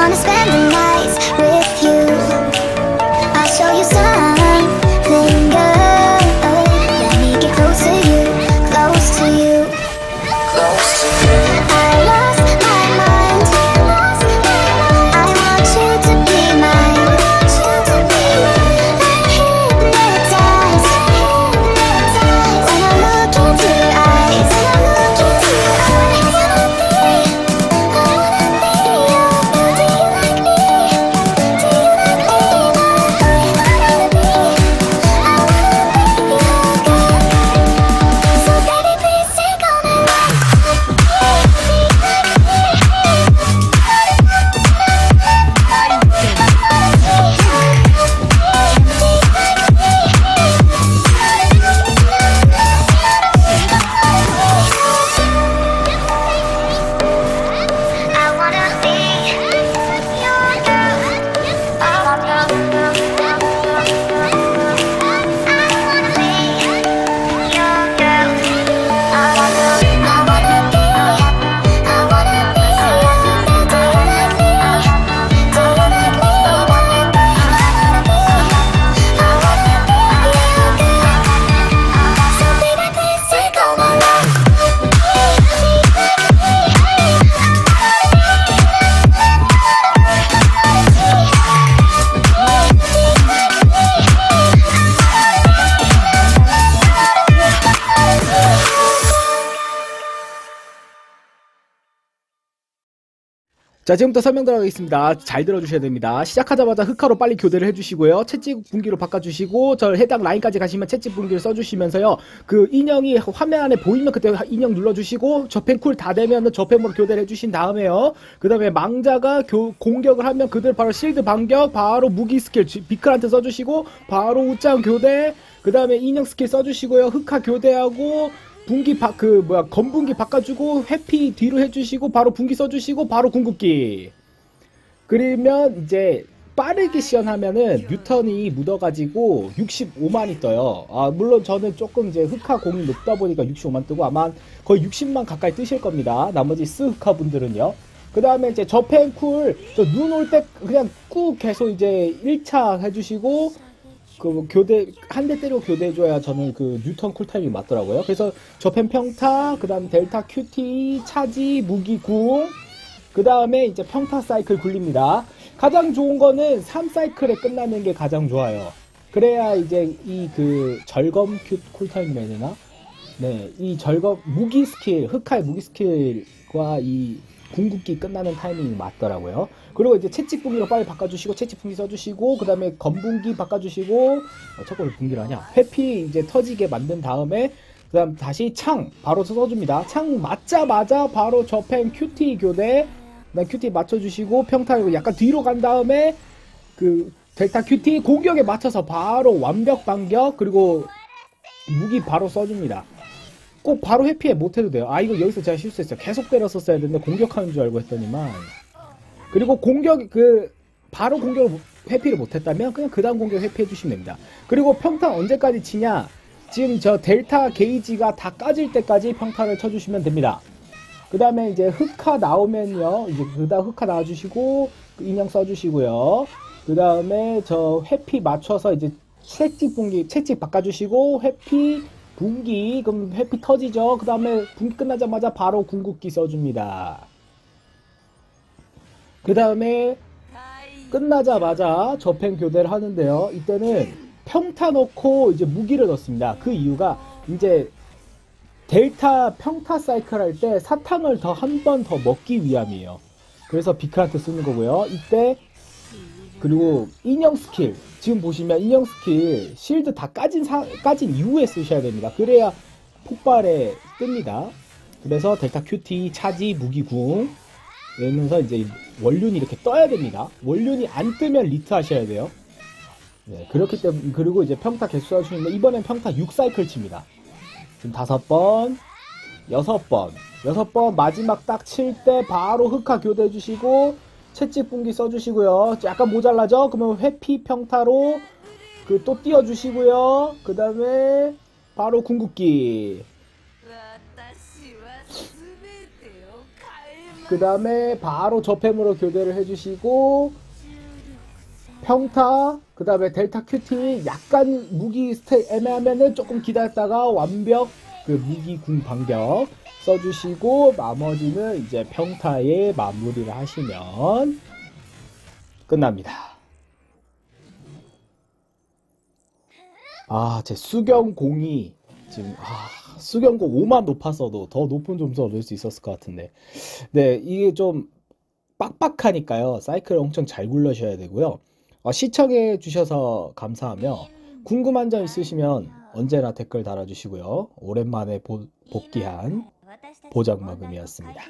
wanna spend the nights 자 지금부터 설명 들어가겠습니다. 잘 들어주셔야 됩니다. 시작하자마자 흑화로 빨리 교대를 해주시고요. 채찍 분기로 바꿔주시고 저 해당 라인까지 가시면 채찍 분기를 써주시면서요. 그 인형이 화면 안에 보이면 그때 인형 눌러주시고 저펜 쿨다 되면 저펜으로 교대를 해주신 다음에요. 그 다음에 망자가 교- 공격을 하면 그들 바로 실드 반격 바로 무기 스킬 지- 비클한테 써주시고 바로 우짱 교대 그 다음에 인형 스킬 써주시고요. 흑화 교대하고 분기 바, 그 뭐야 검분기 바꿔주고 회피 뒤로 해주시고 바로 분기 써주시고 바로 궁극기 그러면 이제 빠르게 시연하면은 뉴턴이 묻어가지고 65만이 떠요. 아 물론 저는 조금 이제 흑화 공이 높다 보니까 65만 뜨고 아마 거의 60만 가까이 뜨실 겁니다. 나머지 스 흑화 분들은요. 그 다음에 이제 저펜쿨 저 눈 올 때 그냥 꾹 계속 이제 1차 해주시고 그 교대 한 대 때리고 교대해 줘야 저는 그 뉴턴 쿨타임이 맞더라고요. 그래서 저펜 평타, 그 다음 델타 큐티, 차지, 무기 궁, 그 다음에 이제 평타 사이클 굴립니다. 가장 좋은 거는 3사이클에 끝나는 게 가장 좋아요. 그래야 이제 이 그 절검 큐 쿨타임 매느나 네, 이 절검 무기 스킬, 흑화의 무기 스킬과 이 궁극기 끝나는 타이밍이 맞더라고요. 그리고 이제 채찍 분기로 빨리 바꿔주시고 채찍 분기 써주시고 그 다음에 검분기 바꿔주시고 어, 첫번에 분기를 하냐? 회피 이제 터지게 만든 다음에 그 다음 다시 창 바로 써줍니다. 창 맞자마자 바로 저펜 큐티 교대 그다음 큐티 맞춰주시고 평타 약간 뒤로 간 다음에 그 델타 큐티 공격에 맞춰서 바로 완벽 반격 그리고 무기 바로 써줍니다. 꼭 바로 회피해 못해도 돼요. 아 이거 여기서 제가 실수했어요. 계속 때렸었어야 되는데 공격하는 줄 알고 했더니만 그리고 공격 그 바로 공격을 못- 회피를 못했다면 그냥 그 다음 공격 회피해 주시면 됩니다. 그리고 평타 언제까지 치냐? 지금 저 델타 게이지가 다 까질 때까지 평타를 쳐주시면 됩니다. 그 다음에 이제 흑화 나오면요. 이제 그 다음 흑화 나와주시고 그 인형 써주시고요. 그 다음에 저 회피 맞춰서 이제 채찍 분기 채찍 바꿔주시고 회피 분기 그럼 회피 터지죠. 그 다음에 분기 끝나자마자 바로 궁극기 써줍니다. 그 다음에 끝나자마자 저펜 교대를 하는데요. 이때는 평타 넣고 이제 무기를 넣습니다. 그 이유가 이제 델타 평타 사이클 할 때 사탕을 더 한 번 더 먹기 위함이에요. 그래서 비크한테 쓰는 거고요. 이때 그리고 인형 스킬 지금 보시면 인형 스킬 실드 다 까진 사, 까진 이후에 쓰셔야 됩니다. 그래야 폭발에 뜹니다. 그래서 델타 큐티 차지 무기궁 이러면서 이제 원륜이 이렇게 떠야 됩니다. 원륜이 안 뜨면 리트 하셔야 돼요. 네, 그렇기 때문에 그리고 이제 평타 개수 하시는데 이번엔 평타 6사이클 칩니다. 지금 다섯 번, 여섯 번, 여섯 번 마지막 딱 칠 때 바로 흑화 교대해 주시고 채찍 분기 써주시고요. 약간 모자라죠? 그러면 회피 평타로 그 또 띄워주시고요. 그 다음에 바로 궁극기. 그 다음에 바로 저팸으로 교대를 해주시고 평타 그 다음에 델타 큐티 약간 무기 스테이 애매하면은 조금 기다렸다가 완벽 그 무기 궁 반격 써주시고 나머지는 이제 평타에 마무리를 하시면 끝납니다. 아, 제 수경공이 지금 아, 수경공 5만 높았어도 더 높은 점수 얻을 수 있었을 것 같은데. 네, 이게 좀 빡빡하니까요. 사이클 엄청 잘 굴러셔야 되고요. 어, 시청해 주셔서 감사하며 궁금한 점 있으시면 언제나 댓글 달아주시고요. 오랜만에 보- 복귀한 보장마금이었습니다.